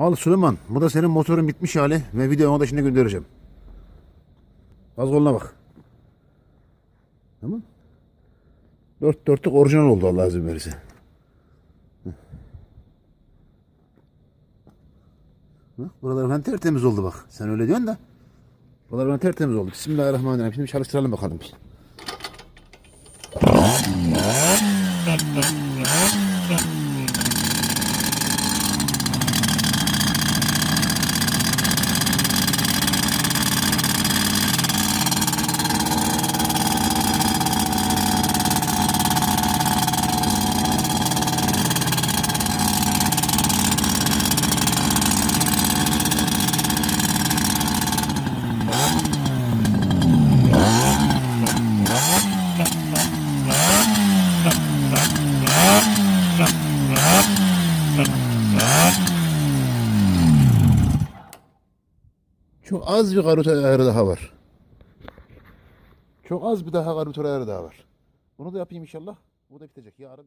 Al Süleyman. Bu da senin motorun bitmiş hali ve videonu da şimdi göndereceğim. Az koluna bak. Tamam. Dört dörtlük orijinal oldu Allah izin verirse. Bak buralar falan tertemiz oldu bak. Sen öyle diyorsun da. Buralar falan tertemiz oldu. Bismillahirrahmanirrahim. Şimdi çalıştıralım bakalım. Çok az bir karot ayarı daha var. Çok az bir daha karot ayarı daha var. Bunu da yapayım inşallah. Bu da bitecek. Yarın